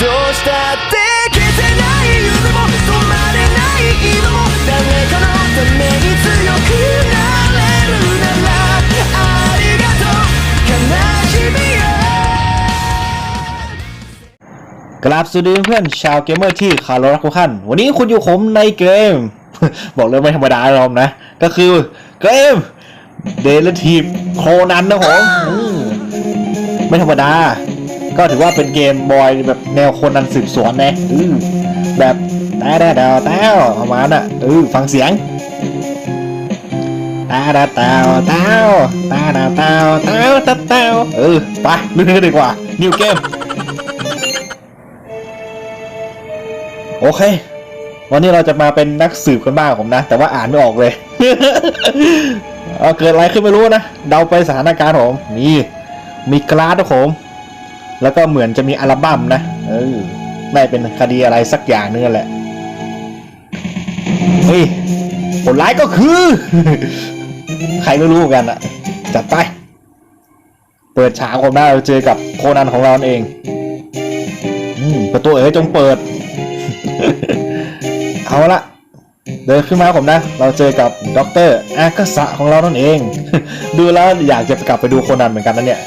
どうしたって消せない夢も止まれない今も誰かのために強くなれるならありがとう悲しみよ กราบสวัสดีเพื่อนชาวเกมเมอร์ที่คารพรักทุกท่านวันนี้คุณอยู่ผมในเกม บอกเลยไม่ธรรมดาอมนะ ก็คือเกมเดลทีฟโคนันนะผมอืมไม่ธรรมดา ก็ถือว่าเป็นเกมบอยแบบแนวโคนันสืบสวนนะอือแบบแต้วแต้วแต้วประมาณน่ะเออฟังเสียงตาดาตาวตาวตาดาตาวตาวตาตาวเออไปลุยกันดีกว่า นิวเกมโอเค วันนี้เราจะมาเป็นนักสืบกันบ้างผมนะ แต่ว่าอ่านไม่ออกเลยเอาเกิดอะไรขึ้นไม่รู้นะ เดาไปสถานการณ์ผมนี่มีกราดนะผม แล้วก็เหมือนจะมีอัลบั้มนะเออไม่เป็นคดีอะไรสักอย่างนึงแหละเฮ้ยผลร้ายก็คือ ใครไม่รู้เหมือนกันอะจัดไป เปิดฉากผมได้เราเจอกับโคนันของเราเองอืมประตูเอ๋ยจงเปิด เอาละเดินขึ้นมาผมนะ เราเจอกับด็อกเตอร์อากาสะของเรานั่นเอง ดูแล้วอยากจะกลับไปดูโคนันเหมือนกันนะเนี่ย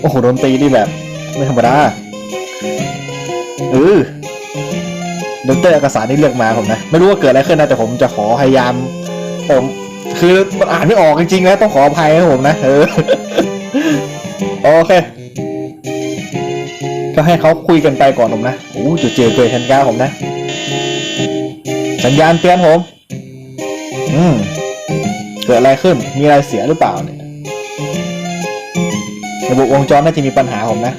โอ้โหดนตรีนี่แบบ ไม่ธรรมดาเออด็อกเตอร์อากาสะนี่เลือกมาผมนะ ไม่รู้ว่าเกิดอะไรขึ้นนะ แต่ผมจะขอพยายามผมคือมันอ่านไม่ออกจริงๆนะ ต้องขออภัยนะผมนะ เออ โอเค ก็ให้เขาคุยกันไปก่อนผมนะโอ้จุดเจอเกยทันก้าผมนะ สัญญาณเตือนผม อืม เกิดอะไรขึ้น มีอะไรเสียหรือเปล่าเนี่ย ระบบวงจรน่าจะมีปัญหาผมนะ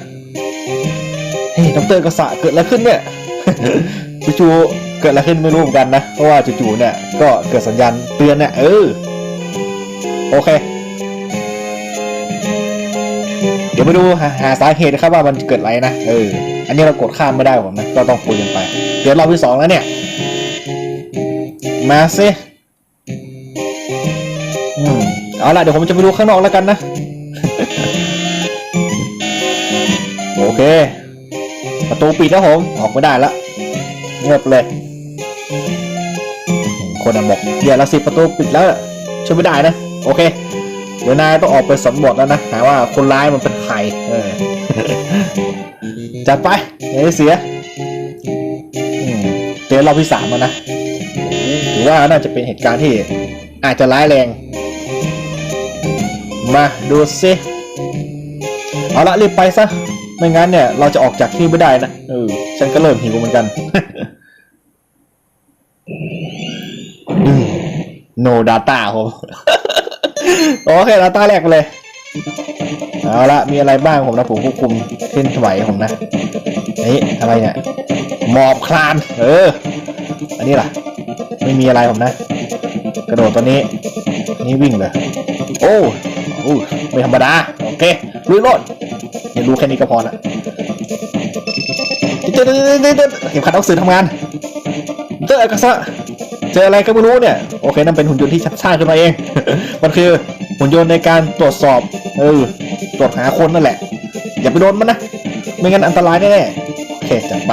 เฮ้ยดรกษะเกิดอะไรขึ้นเนี่ยจู่ๆเกิดอะไรขึ้นไม่รู้เหมือนกันนะ เพราะว่าจู่ๆเนี่ยก็เกิดสัญญาณเตือนเนี่ยเออ โอเค เดี๋ยวไปดูหาหาสาเหตุนะครับว่ามันเกิดอะไรนะ เออ อันนี้เรากดข้ามไม่ได้ผมนะ ก็ต้องคุยกันไป เดี๋ยวรอบที่สองแล้วเนี่ย มาสิอืมเอาละเดี๋ยวผมจะไปดูข้างนอกแล้วกันนะโอ เค ประตูปิดแล้วผม ออกไม่ได้แล้วเงียบเลยอืมคนอะบอกเดี๋ยวละสิประตูปิดแล้วช่วยไม่ได้นะ โอเค เดี๋ยวนายต้องออกไปสำรวจแล้วนะหาว่าคนร้ายมันเป็นใครเออจัดไปอย่าให้เสียอืมเจอรอบที่สามแล้วนะถือว่าน่าจะเป็นเหตุการณ์ที่อาจจะร้ายแรง มาดูซิเอาละรีบไปซะ ไม่งั้นเนี่ยเราจะออกจากที่ไม่ได้นะเออฉันก็เริ่มหิวเหมือนกันอืม no data ผมโอเค data แรกไปเลย เอาละมีอะไรบ้างผมนะผมควบคุมเคลื่อนไหวผมนะเฮ้ยอะไรเนี่ยหมอบคลาน เออ อันนี้ล่ะ ไม่มีอะไรผมนะ กระโดดตัวนี้อันนี้วิ่งเลย โอ้โอ้ไม่ธรรมดา โอเคลุยโลด อย่ารู้แค่นี้ก็พอละเจอเข็มขัดหนังสือทำงานเจออะไรกันซะเจออะไรก็ไม่รู้เนี่ย โอเคนั่นเป็นหุ่นยนต์ที่สร้างขึ้นมาเอง มันคือหุ่นยนต์ในการตรวจสอบ เออ ตรวจหาคนนั่นแหละ อย่าไปโดนมันนะ ไม่งั้นอันตรายแน่ๆ โอเคจัดไป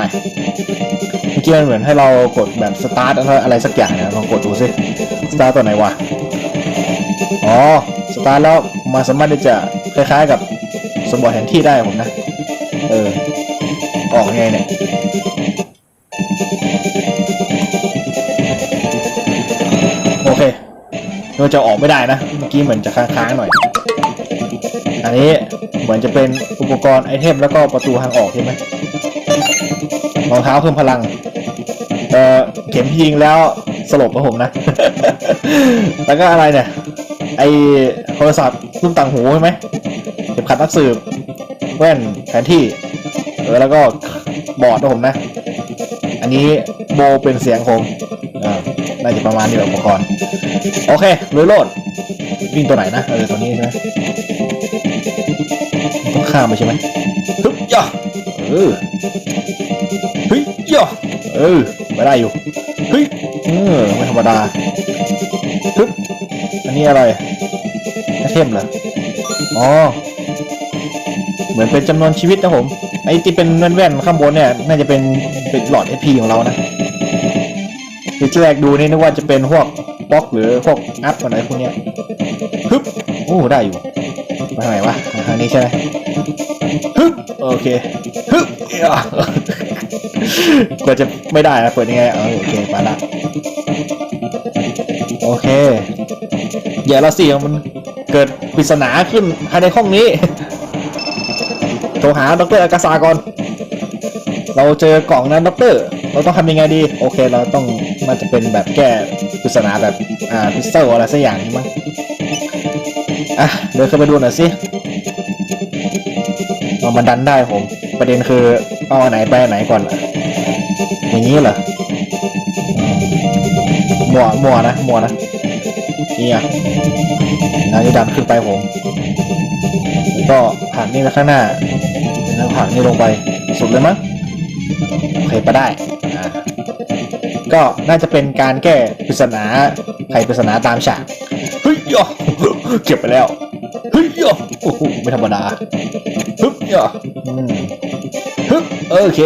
เมื่อกี้มันเหมือนให้เรากดแบบสตาร์ทอะไรสักอย่างนะลองกดดูสิ สตาร์ทตัวไหนวะ อ๋อ สตาร์ทแล้วมาสามารถที่จะคล้ายๆกับ สมบัติแผนที่ได้ผมนะ เออ ออกไงเนี่ยโอเคเราจะออกไม่ได้นะ เมื่อกี้เหมือนจะค้างๆหน่อย อันนี้เหมือนจะเป็นอุปกรณ์ไอเทมแล้วก็ประตูทางออกใช่ไหมรองเท้าเพิ่มพลัง เอ่อ เข็มยิงแล้วสลบกับผมนะ แล้วก็อะไรเนี่ย ไอโทรศัพท์รุ่นต่างหูใช่ไหม ขัดนักสืบแว่นแผนที่เออแล้วก็บอร์ดนะผมนะ อันนี้โบเป็นเสียงผมอ่าน่าจะประมาณนี้แหละอุปกรณ์ โอเคลุยโลดวิ่งตัวไหนนะ เออตัวนี้ใช่ไหมต้องข้ามไปใช่ไหมฮึบย่อเออฮ้ยย่อเออไม่ได้อยู่เฮ้ยเออไม่ธรรมดาฮึบอันนี้อะไรเทมเหรออ๋อ เหมือนเป็นจำนวนชีวิตนะผม ไอ้ที่เป็นแว่นๆข้างบนเนี่ยน่าจะเป็นเป็นหลอด SP ของเรานะทีแรกดูนี่นึกว่าจะเป็นพวกบล็อกหรือพวกอัพอะไรพวกเนี้ยฮึบโอ้ได้อยู่ไปทางไหนวะทางนี้ใช่ไหมฮึบโอเคฮึบกว่าจะไม่ได้นะเปิดยังไงเออโอเคไปละโอเคอย่าละสิมันเกิดปริศนาขึ้นภายในห้องนี้ รหาดรอากาซาก่อน เราเจอกล่องนั้นดร เราต้องทำยังไงดี โอเค เราต้องมันจะเป็นแบบแก้ปริศนาแบบ อ่าพิซเซลอะไรสักอย่างนี้มั้ง อะ เดินเข้าไปดูหน่อยสิเอามันดันได้ผม ประเด็นคือเอาอันไหนไปไหนก่อนล่ะอย่างนี้เหรอมัวมัวนะมัวนะนี่อะนี่ดันขึ้นไปผม แล้วก็ผลักนี่ไปข้างหน้า แล้วผลักนี่ลงไปสุดเลยมั้งโอเคไปได้ก็น่าจะเป็นการแก้ปริศนาไขปริศนาตามฉากเฮ้ยย่อเก็บไปแล้วเฮ้ยย่อโอ้โหไม่ธรรมดาฮึบย่ออืมฮึบโอเค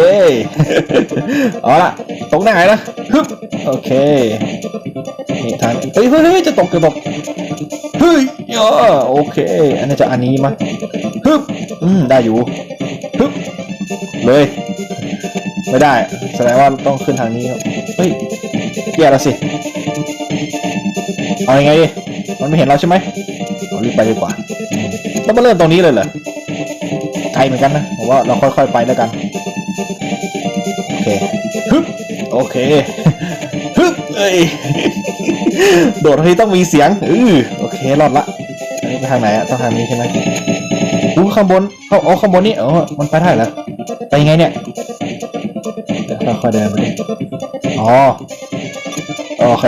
เอาละตรงไหนนะฮึบโอเคนี่ทางเฮ้ยเฮ้ยจะตกจะตกเฮ้ยย่อโอเค อันนี้จะอันนี้มั้งฮึบอืมได้อยู่ ฮึบเลย ไม่ได้ แสดงว่าต้องขึ้นทางนี้ครับ เฮ้ยแย่แล้วสิ เอายังไงดีมันไม่เห็นเราใช่ไหมเรารีบไปดีกว่าต้องมาเริ่มตรงนี้เลยเหรอไกลเหมือนกันนะผมว่าเราค่อยๆไปแล้วกัน โอเคฮึบโอเคฮึบเอ้ยโดดทีต้องมีเสียงอือโอเครอดละอันนี้ไปทางไหนอะต้องทางนี้ใช่ไหมอู้ข้างบน เขาอ๋อข้างบนนี่อ๋อมันไปได้เหรอไปยังไงเนี่ยเดี๋ยวค่อยๆเดินไปดิอ๋อโอเค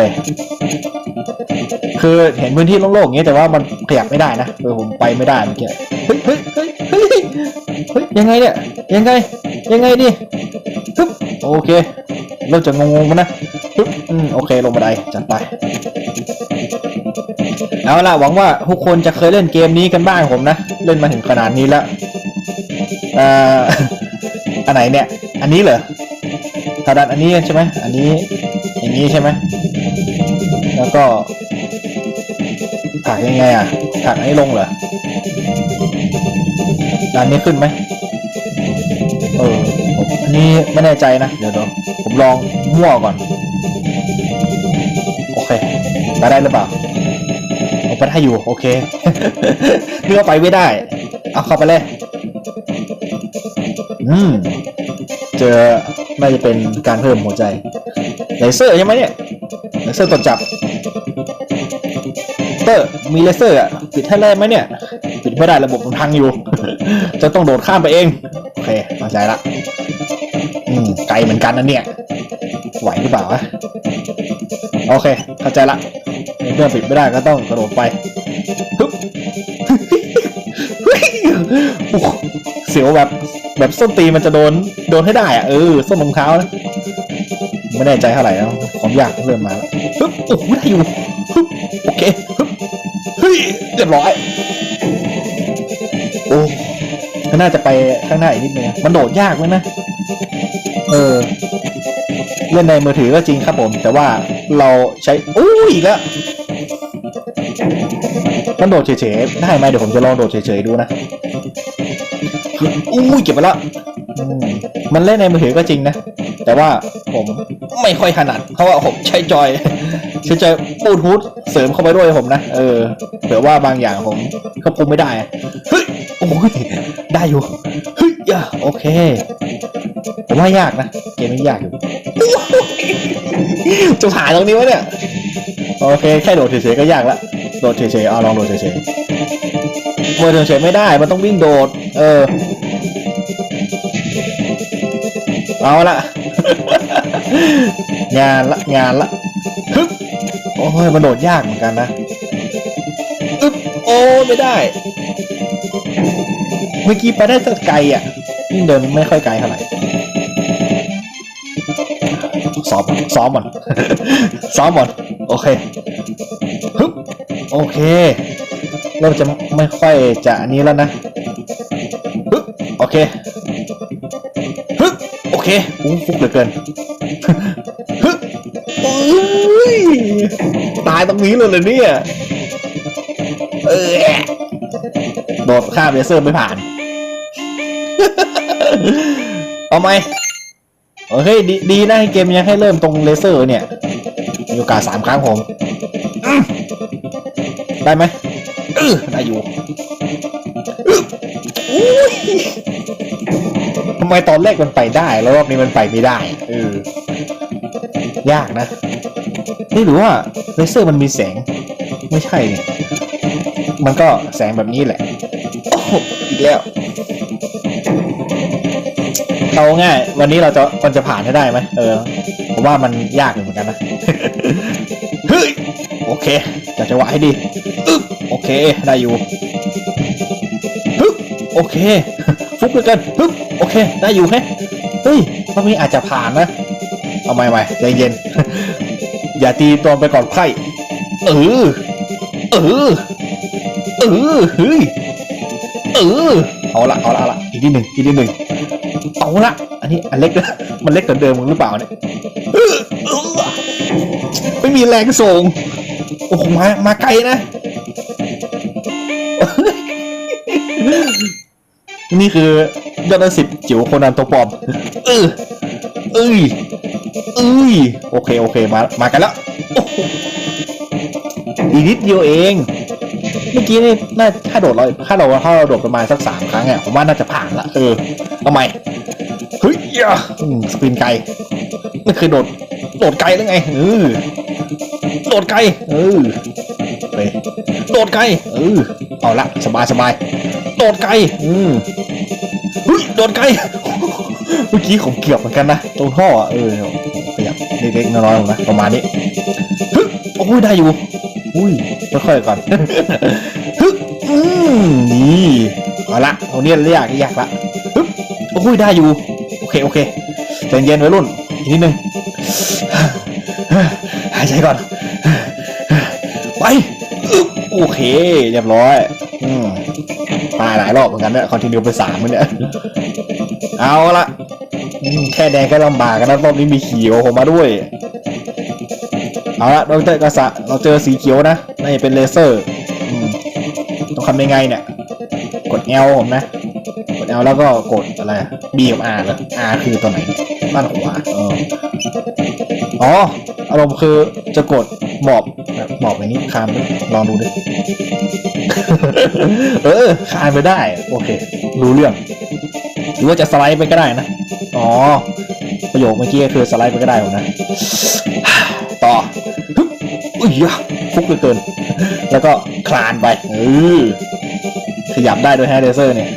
คือเห็นพื้นที่โล่งๆอย่างเงี้แต่ว่ามันขยับไม่ได้นะเออผมไปไม่ได้เมื่อกี้เฮ้ยเฮ้ยเฮ้ยเฮ้ยเฮ้ยยังไงเนี่ยยังไงยังไงดิฮึบโอเคเริ่มจะงงๆมันนะฮึบอืมโอเคลงบันไดจัดไปเอาล่ะหวังว่าทุกคนจะเคยเล่นเกมนี้กันบ้างผมนะ เล่นมาถึงขนาดนี้แล้ว เอ่ออันไหนเนี่ย อันนี้เหรอถาดันอันนี้ใช่ไหมอันนี้อย่างนี้ใช่ไหมแล้วก็ถักยังไงอะถักอันนี้ลงเหรออันนี้ขึ้นไหมเออผมอันนี้ไม่แน่ใจนะ เดี๋ยวเดี๋ยวผมลองมั่วก่อน โอเคไปได้หรือเปล่าเอาไปได้อยู่ โอเคเลือกไปไม่ได้ เอาเข้าไปเลย อืมเจอน่าจะเป็นการเพิ่มหัวใจเลเซอร์ใช่ไหมเนี่ยเลเซอร์ตรวจับเตอร์มีเลเซอร์อะปิดให้ได้ไหมเนี่ยปิดไม่ได้ระบบมันพังอยู่ จะต้องโดดข้ามไปเอง โอเคเข้าใจละอืมไกลเหมือนกันนะเนี่ย ไหวหรือเปล่าวะโอเค เข้าใจละเมื่อปิดไม่ได้ก็ต้องกระโดดไปฮึบโอ้โห เสียวแบบแบบส้นตีมันจะโดนโดนให้ได้อะเออส้นรองเท้านะไม่แน่ใจเท่าไหร่นะความยากเริ่มมาแล้วฮึบโอ้โหได้อยู่ฮึบโอเคฮึบเฮ้ยเรียบร้อยโอ้ก็น่าจะไปข้างหน้าอีกนิดนึงมันโดดยากไหมนะเออเล่นในมือถือก็จริงครับผม แต่ว่าเราใช้อู้ยอีกแล้วมันโดดเฉยๆได้ไหมเดี๋ยวผมจะลองโดดเฉยๆดูนะ อู้ยเก็บไปละอืมมันเล่นในมือถือก็จริงนะ แต่ว่าผมไม่ค่อยถนัด เพราะว่าผมใช้จอย ใช้จอยบลูทูธเสริมเข้าไปด้วยผมนะ เออเผื่อว่าบางอย่างผมควบคุมไม่ได้อะเฮ้ย โอ้ย ได้อยู่ เฮ้ยอะโอเค ผมว่ายากนะ เกมนี้ยากอยู่ จะผ่านตรงนี้วะเนี่ย โอเค แค่โดดเฉยๆก็ยากละ โดดเฉยๆเอาลองโดดเฉยๆโดดเฉยๆไม่ได้ มันต้องวิ่งโดด เออ เอาละ งานละงานละฮึบโอ้ยมันโดดยากเหมือนกันนะอึ๊บโอ้ไม่ได้ เมื่อกี้ไปได้สักไกลอะนี่เดินไม่ค่อยไกลเท่าไหร่ซ้อมซ้อมก่อนซ้อมก่อนโอเคฮึบ โอเค เริ่มจะไม่ค่อยจะนี้แล้วนะฮึบโอเคโอเคอู้ฟุกเหลือเกินฮึบเอ้ยตายตรงนี้เลยเลยเนี่ยเออโดดข้ามเลเซอร์ไม่ผ่าน เอาไหมเออเฮ้ยดีดีนะเกมยังให้เริ่มตรงเลเซอร์เนี่ย มีโอกาสสามครั้งผม ได้ไหมเออได้อยู่อื้ออุ้ยทำไมตอนแรกมันไปได้แล้วรอบนี้มันไปไม่ได้เออยากนะนี่หรือว่าเลเซอร์มันมีแสง ไม่ใช่นี่มันก็แสงแบบนี้แหละโอ้โหอีกแล้วเอาง่าย วันนี้เราจะมันจะผ่านให้ได้ไหมเออผมว่ามันยากอยู่เหมือนกันนะเฮ้ยโอเคจัดจังหวะให้ดีอึ๊บโอ เค ได้อยู่ฮึบโอเค ฟุกเหลยกันฮึบโอเค ได้อยู่แฮะเฮ้ยรอบนี้อาจจะผ่านนะ เอาใหม่ใหม่ใจเย็น อย่าตีตัวไปก่อนไพ่เออ เออ เออ เฮ้ย เออ เอาละเอาละเอาละอีกนิดหนึ่งอีกนิดหนึ่งเอาละ อันนี้อันเล็กนะมันเล็กกว่าเดิมมึงหรือเปล่าเนี่ยไม่มีแรงส่ง โอ้โหมา มาไกลนะ นี่คือยอดสิบจิ๋วโคนันตัวปลอมเออเอ้ยเอ้ยโอเคโอเคมามากันแล้วอีนิดเดียวเอง เมื่อกี้นี่น่าถ้าโดดเราถ้าเราถ้าเราโดดประมาณสักสามครั้งอะผมว่าน่าจะผ่านละเออทำไมเฮ้ยอืมสปรินไกลไม่เคยโดดโดดไกลแล้วไงเออโดดไกลเออไปโดดไกลเออเอาละสบายสบาย โดดไกลอืมเฮ้ยโดดไกล เมื่อกี้ผมเกี่ยวเหมือนกันนะตรงท่ออะเออขยับเล็กๆน้อยๆผมนะประมาณนี้ฮึโอ้ยได้อยู่ อุ้ยค่อยๆก่อนฮึอืมนี่เอาละเอาเนี่ยเรียกยากละฮึโอ้ยได้อยู่ โอเคโอเคใจเย็นไว้รุ่นอีกนิดนึงหายใจก่อนไปโอเคเรียบร้อย ตายหลายรอบเหมือนกันเนี่ยคอนติเนียไปสามมันเนี่ย เอาละแค่แดงก็ลำบากกันนะรอบนี้มีเขียวผมมาด้วย เอาละดรกษัตริย์เราเจอสีเขียวนะนี่เป็นเลเซอร์ต้องทำยังไงเนี่ย กด L ผมนะ กด L แล้วก็กดอะไร B กับ R เลย R คือตัวไหนด้านขวาอ๋ออารมณ์คือจะกด หมอบแบบหมอบอย่างนี้คานลองดูดิเออคานไปได้ โอเค รู้เรื่อง หรือว่าจะสไลด์ไปก็ได้นะ อ๋อ ประโยคเมื่อกี้ก็คือสไลด์ไปก็ได้ผมนะ ต่ออุ้ยยะฟุกเหลือเกิน แล้วก็คลานไปเออขยับได้ด้วยแฮร์เดเซอร์เนี่ย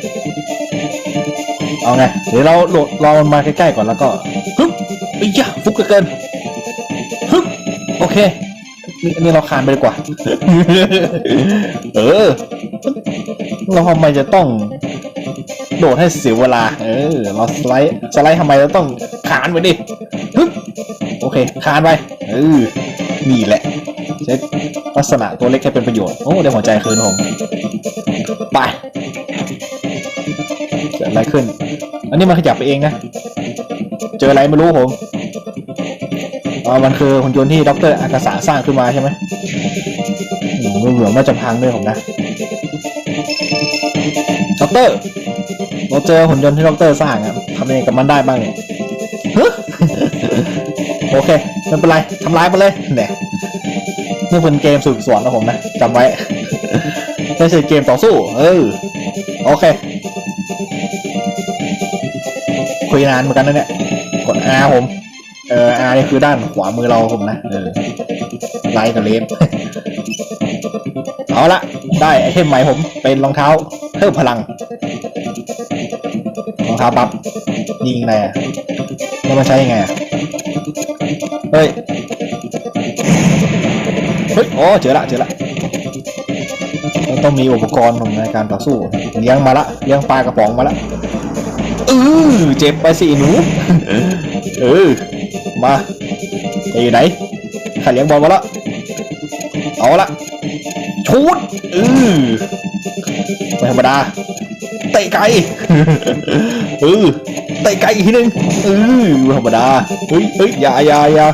เอาไง เดี๋ยวเราโหลดรอมันมาใกล้ๆก่อนแล้วก็ฮึบอุ้ยยะฟุกเหลือเกินฮึบโอเค นี่นี่เราคานไปดีกว่า เออ เราทำไมจะต้อง โดดให้เสียเวลา เออ เราสไลด์สไลด์ทำไมเราต้องคานไปดิฮึบโอเคคานไป เออ นี่แหละ ใช้ลักษณะตัวเล็กให้เป็นประโยชน์ โอ้ ได้หัวใจคืนผม ไปเกิดอะไรขึ้น อันนี้มันขยับไปเองนะ เจออะไรไม่รู้ผม อ๋อ มันคือหุ่นยนต์ที่ด็อกเตอร์อากาสะสร้างขึ้นมาใช่ไหมอืมเหมือนว่าจะพังด้วยผมนะด็อกเตอร์เราเจอหุ่นยนต์ที่ด็อกเตอร์สร้างอะทำยังไงกับมันได้บ้างเนี่ยฮะโอเคไม่เป็นไรทำร้ายมันเลยเนี่ยนี่เป็นเกมสืบสวนนะผมนะจำไว้ไม่ใช่เกมต่อสู้ เออโอเค คุยนานเหมือนกันนะเนี่ย กด R ผม เออ R นี่คือด้านขวามือเราผมนะเออไลท์กับเลฟเอาละได้ไอเทมใหม่ผมเป็นรองเท้าเพิ่มพลังรองเท้าปั๊บยิงอะไรอะแล้วมันใช้ยังไงอะเฮ้ยเฮ้ยอ๋อเจอละเจอละต้องมีอุปกรณ์ของในการต่อสู้เลี้ยงมาละเลี้ยงปลากระป๋องมาละเออเจ็บไปสิหนูเออ มาจะอยู่ไหนข้าเลี้ยงบอลมาละเอาละชูดเออไม่ธรรมดาเตะไกลเออเตะไกลอีกทีหนึงเออธรรมดาเฮ้ยเฮ้ยอย่าอย่าอย่า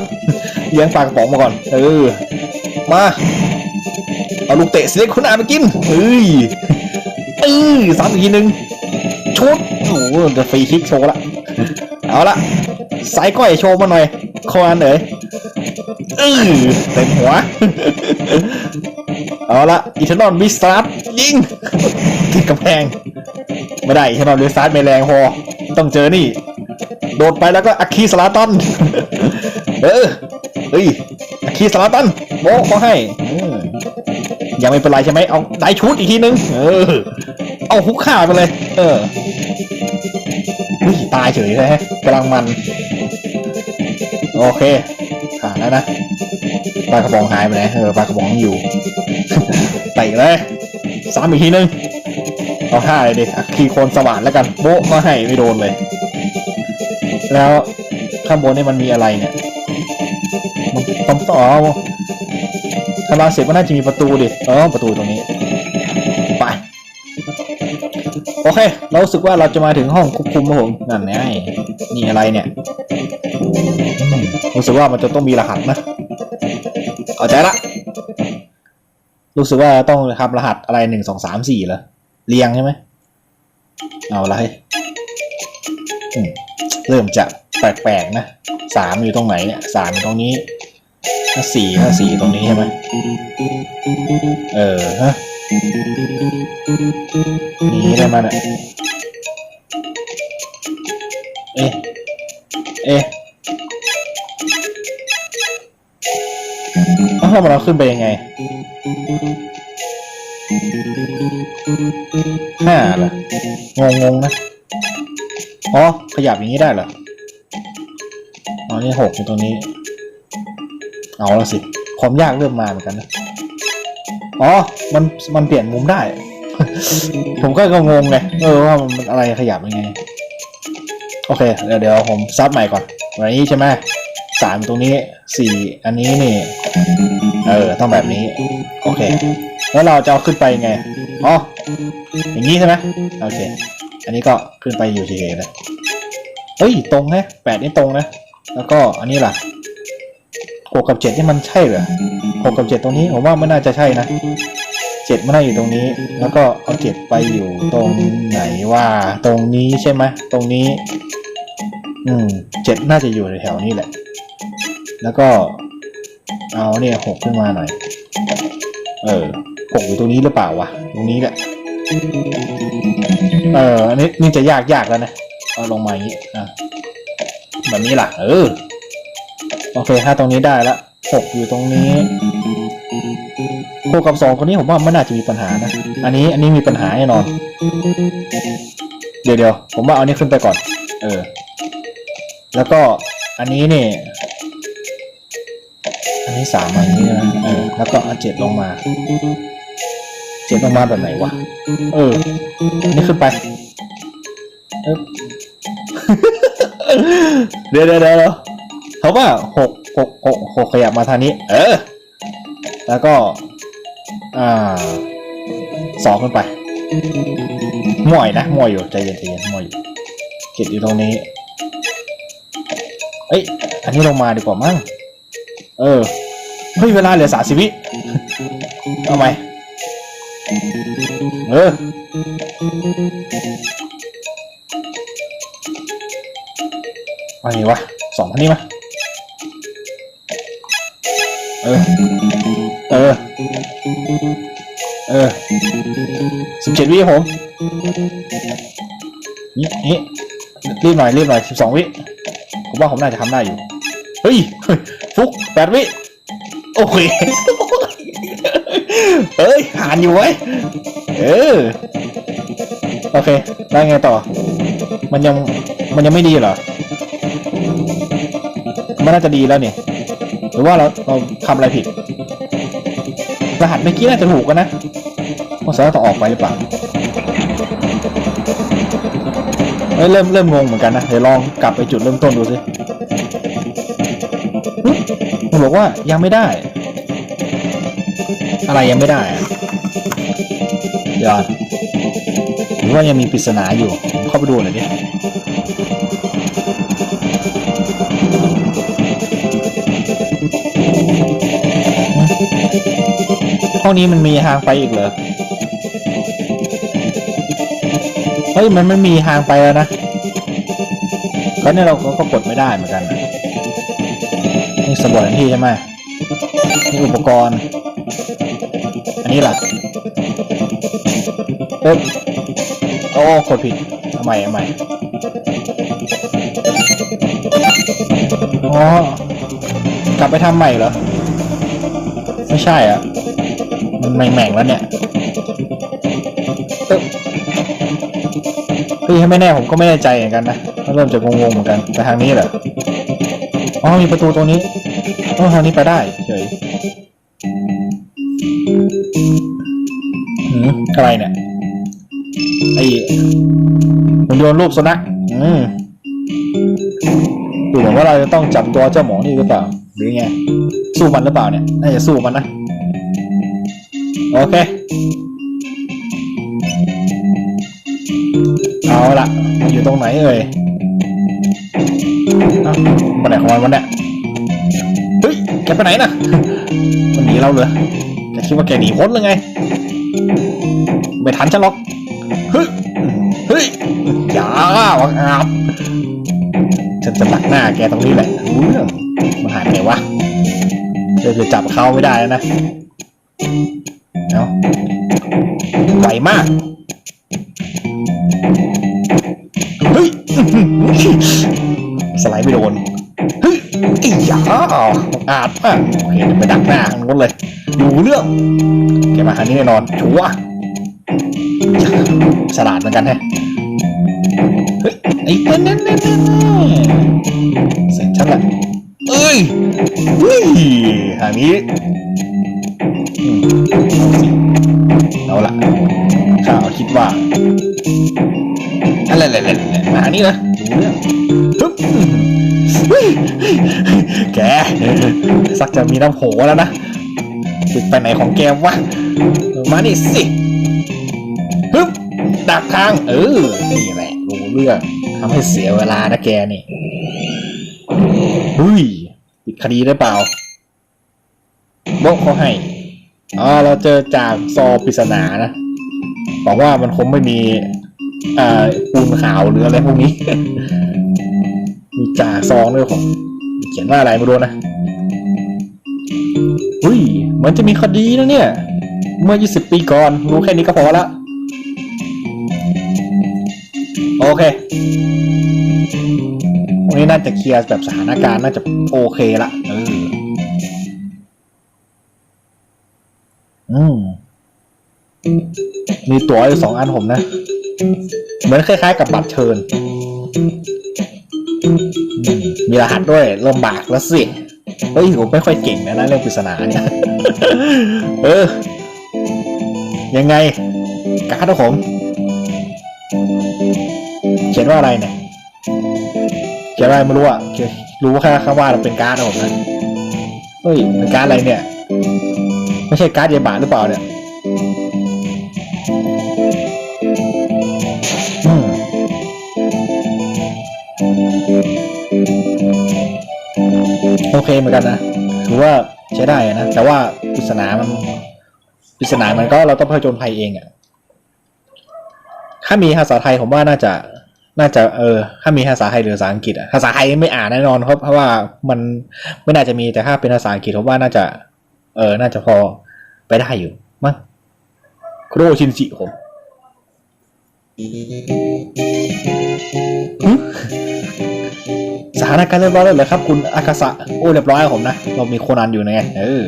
เลี้ยงปลากระป๋องมาก่อน เออ มา เอาลูกเตะเสียคุณอาไปกินเฮ้ยเออซ้ำอีกทีหนึงชุดโอ้โหจะฟรีคิกโชว์ละเอาละ สายก้อยโชว์มาหน่อยคอนเอ๋ยเออเต็มหัว เอาละอีเทนอลวิสตาร์ยิงติดกำแพง ไม่ได้อีเทนอลวิสตาร์ไม่แรงพอต้องเจอนี่ โดดไปแล้วก็อะคีสลาตัน เออเฮ้ยอะคีสลาตันโบเขาให้เออยังไม่เป็นไรใช่ไหมเอาได้ชุดอีกทีนึง เออ เอาฮุกข่าไปเลย เออตายเฉยเลยฮะกำลังมัน โอเคผ่านแล้วนะปลากระป๋องหายไปไหนเออปลากระป๋องยังอยู่เตะเลยซ้ำอีกทีนึงเอาห้าเลยดิอะคีโคนสว่านแล้วกันโบะก็ให้ไม่โดนเลย แล้วข้างบนนี่มันมีอะไรเนี่ยมันต้องต่อทำลายเสร็จก็น่าจะมีประตูดิเออประตูตรงนี้ไปโอเคเรารู้สึกว่าเราจะมาถึงห้องควบคุมครับผมนั่นไงนี่อะไรเนี่ยอืม รู้สึกว่ามันจะต้องมีรหัสนะเข้าใจละรู้สึกว่าต้องทำรหัสอะไรหนึ่งสองสามสี่เหรอเรียงใช่ไหมเอาละเฮ้เริ่มจะแปลกๆนะสามอยู่ตรงไหนเนี่ยสามตรงนี้ถ้าสี่ถ้าสี่ตรงนี้ใช่ไหมเออฮะนี่ได้มาเนี่ยเอ๊ะเอ๊ะ เอ้าวเราขึ้นไปยังไงห้าเหรองงๆนะ อ๋อ ขยับอย่างนี้ได้เหรอ อ๋อ นี่หกอยู่ตรงนี้ เอาละสิ ความยากเริ่มมาเหมือนกันนะ อ๋อ มัน มันเปลี่ยนมุมได้ ผมก็งงไง เออว่ามันอะไรขยับยังไง โอเค เดี๋ยวเดี๋ยวผมซับใหม่ก่อน วันนี้ใช่ไหมสามตรงนี้สี่อันนี้นี่เออต้องแบบนี้ โอเค แล้วเราจะเอาขึ้นไปไงอ๋ออย่างนี้ใช่ไหมโอเค อันนี้ก็ขึ้นไปอยู่เฉยๆเลยเฮ้ยตรงนะแปดนี่ตรงนะ แล้วก็อันนี้ล่ะหกกับเจ็ดนี่มันใช่เหรอหกกับเจ็ดตรงนี้ผมว่าไม่น่าจะใช่นะเจ็ดไม่น่าอยู่ตรงนี้ แล้วก็เอาเจ็ดไปอยู่ตรงไหนว่า ตรงนี้ใช่ไหมตรงนี้ อืมเจ็ดน่าจะอยู่แถวนี้แหละ แล้วก็เอาเนี่ยหกขึ้นมาหน่อย เออหกอยู่ตรงนี้หรือเปล่าวะ ตรงนี้แหละ เอออันนี้นี่จะยากยากแล้วนะ เอาลงมาอย่างนี้อะแบบนี้ล่ะ เออ โอเคถ้าตรงนี้ได้ละหกอยู่ตรงนี้หกกับสองคนนี้ผมว่าไม่น่าจะมีปัญหานะ อันนี้อันนี้มีปัญหาแน่นอน เดี๋ยวเดี๋ยวผมว่าเอานี้ขึ้นไปก่อน เออ แล้วก็อันนี้เนี่ยอันนี้สามอย่างนี้นะเออแล้วก็เอาเจ็ดลงมาเจ็ดลงมาแบบไหนวะเออนี่ขึ้นไปเอ๊บเดี๋ยวเดี๋ยวเดี๋ยวเขาว่าหกหกหกหกขยับมาทางนี้ เออ แล้วก็ อ่าสองขึ้นไปม่วยนะม่วยอยู่ใจเย็นใจเย็นม่วยอยู่เก็บอยู่ตรงนี้ อ้ย อันนี้ลงมาดีกว่ามั้ง เออ เฮ้ย เวลาเหลือสามสิบวิเอาไหมเออ ว่าไงวะสองพันนี้มาเออ เออ เออสิบเจ็ดวิผม นี่นี่รีบหน่อย รีบหน่อยสิบสองวิ ผมว่าผมน่าจะทำได้อยู่ เฮ้ย ฟุกแปดวิ โอเคเอ้ยผ่านอยู่ไว้ยเออ โอเคแล้ไงต่อ มันยัง มันยังไม่ดีเหรอ มันน่าจะดีแล้วเนี่ยหรือว่าเราเราทำอะไรผิด รหัสเมื่อกี้น่าจะถูกกันนะว่าสารถต้องออกไปหรือเปล่า เอ้ยเริ่มเริ่มงงเหมือนกันนะ เดี๋ยวลองกลับไปจุดเริ่มต้นดูสิมันบอกว่ายังไม่ได้ อะไรยังไม่ได้เดี๋ยวหรือว่ายังมีปริศนาอยู่ เข้าไปดูหน่อยดิห้องนี้มันมีทางไปอีกเหรอ เฮ้ยมันไม่มีทางไปแล้วนะก็เนี่ยเราก็กดไม่ได้เหมือนกันนี่สำรวจอันที่ใช่ไหมนี่อุปกรณ์ อันนี้ล่ะเอ๊บโอ้กดผิดเอาใหม่เอาใหม่อ๋อกลับไปทำใหม่เหรอ ไม่ใช่อะ มันแหม่งๆแล้วเนี่ย เฮ้ยไม่แน่ผมก็ไม่แน่ใจเหมือนกันนะเริ่มจะงงๆเหมือนกันไปทางนี้เหรออ๋อมีประตูตรงนี้อ๋อทางนี้ไปได้เฉยหืมอะไรเนี่ยไอ้มันโยนรูปสุนัขอืมดูเหมือนว่าเราจะต้องจับตัวเจ้าหมอนี่หรือเปล่าหรือไงสู้มันหรือเปล่าเนี่ยน่าจะสู้มันนะโอเค เอาละอยู่ตรงไหนเอ่ยเอ้ามาไหนของมันวะเนี่ยเฮ้ยแกไปไหนน่ะมันหนีเราเลยแกคิดว่าแกหนีพ้นหรือไงไม่ทันฉันหรอกเฮ้ยเฮ้ยอย่าวังอาบฉันจะหลักหน้าแกตรงนี้แหละรู้เรื่องมันหายไปวะเดี๋ยวจะจับเขาไม่ได้นะเอาะไวมาก สไลด์ไม่โดนเฮ้ยไอ้ยาอาดมากโอเคเดี๋ยวไปดักหน้าทางนู้นเลยดูเรื่องแกมาทานี้แน่นอนชัวร์ฉลาดเหมือนกันแฮะเฮ้ยไอ้เต้นนั่นนั่นนั่นเสร็จฉันละเอ้ยเฮ้ยทางนี้อืมเอาสิเอาละข้าคิดว่า อะไรอะไรอะไรมานี้นะดูเรื่องฮึบแกสักจะมีน้ำโหแล้วนะติดไปไหนของแกวะมานี่สิฮึบดักทาง เออ นี่แหละรู้เรื่องทำให้เสียเวลานะแกนี่เฮ้ยปิดคดีได้เปล่าบอกเขาให้อ๋อเราเจอจากซอปริศนานะบอกว่ามันคงไม่มี ปูนขาวหรืออะไรพวกนี้ มีจ่าซองด้วยผมเขียนว่าอะไรไม่รู้นะอุ้ยเหมือนจะมีคดีนะเนี่ย เมื่อ 20 ปีก่อน รู้แค่นี้ก็พอละโอเควันนี้น่าจะเคลียร์แบบสถานการณ์น่าจะโอเคละเอออืมมีตั๋วอยู่สองอันผมนะ เหมือนคล้ายๆกับบัตรเชิญ มีรหัสด้วยลำบากแล้วสิ เฮ้ยผมไม่ค่อยเก่งนะนะเรื่องปริศนาเนี่ย เออ ยังไงการ์ดผม เขียนว่าอะไรเนี่ย เขียนว่าอะไรไม่รู้อะเขียนรู้แค่คำว่าเราเป็นการ์ดผมนะ เฮ้ย เป็นการ์ดอะไรเนี่ย ไม่ใช่การ์ดเยบาหรือเปล่าเนี่ย โอเคเหมือนกันนะถือว่าใช้ได้นะแต่ว่าปริศนามันปริศนามันก็เราต้องผจญภัยเองอะ่ะถ้ามีภาษาไทยผมว่าน่าจะน่าจะเออถ้ามีภาษาไทยหรือภาษาอังกฤษอะภาษาไทยไม่อ่านแน่นอนครับเพราะว่ามันไม่น่าจะมีแต่ถ้าเป็นภาษาอังกฤษผมว่าน่าจะ เออ น่าจะพอไปได้อยู่มั้งคุโรชินจิผม สถานการณ์เรียบร้อยแล้วเหรอครับ คุณอากาศะโอ้เรียบร้อยครับผมนะ เรามีโคนันอยู่ไงเออ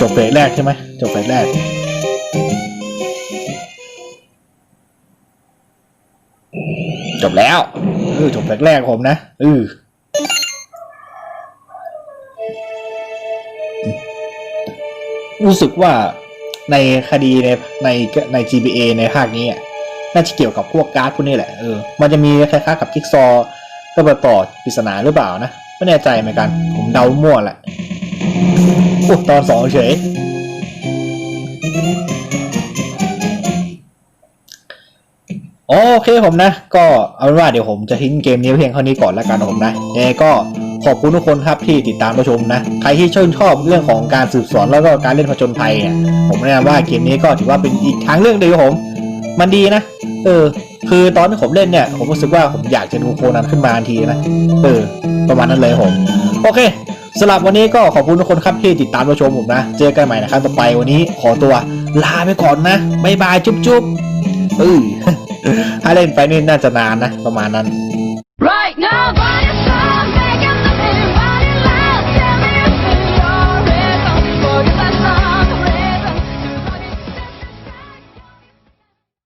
จบเฟสแรกใช่ไหมจบเฟสแรกจบแล้วเออจบแรกๆผมนะเออรู้สึกว่า ในคดีในในใน GBA ในภาคนี้น่าจะเกี่ยวกับพวกการ์ดพวกนี้แหละเออมันจะมีคล้ายๆกับทิกซอก็ไปต่อปริศนาหรือเปล่านะ ไม่แน่ใจเหมือนกัน ผมเดามั่วแหละโอ้ตอนสองเฉย โอเคผมนะ ก็เอาว่าเดี๋ยวผมจะทิ้งเกมนี้เพียงเท่านี้ก่อนแล้วกันผมนะเอก็ ขอบคุณทุกคนครับที่ติดตามรับชมนะ ใครที่ชื่นชอบเรื่องของการสืบสวนแล้วก็การเล่นผจญภัยเนี่ยผมแนะนำว่าเกมนี้ก็ถือว่าเป็นอีกทางเรื่องเดียวผม มันดีนะ เออ คือตอนที่ผมเล่นเนี่ย ผมรู้สึกว่าผมอยากจะดูโคนันขึ้นมาทันทีนะ เออ ประมาณนั้นเลยผม โอเคสำหรับวันนี้ก็ขอบคุณทุกคนครับที่ติดตามรับชมผมนะ เจอกันใหม่นะครับต่อไปวันนี้ขอตัวลาไปก่อนนะบ๊ายบายจุ๊บจุ๊บเออถ้าเล่นไปนี่น่าจะนานนะ ประมาณนั้น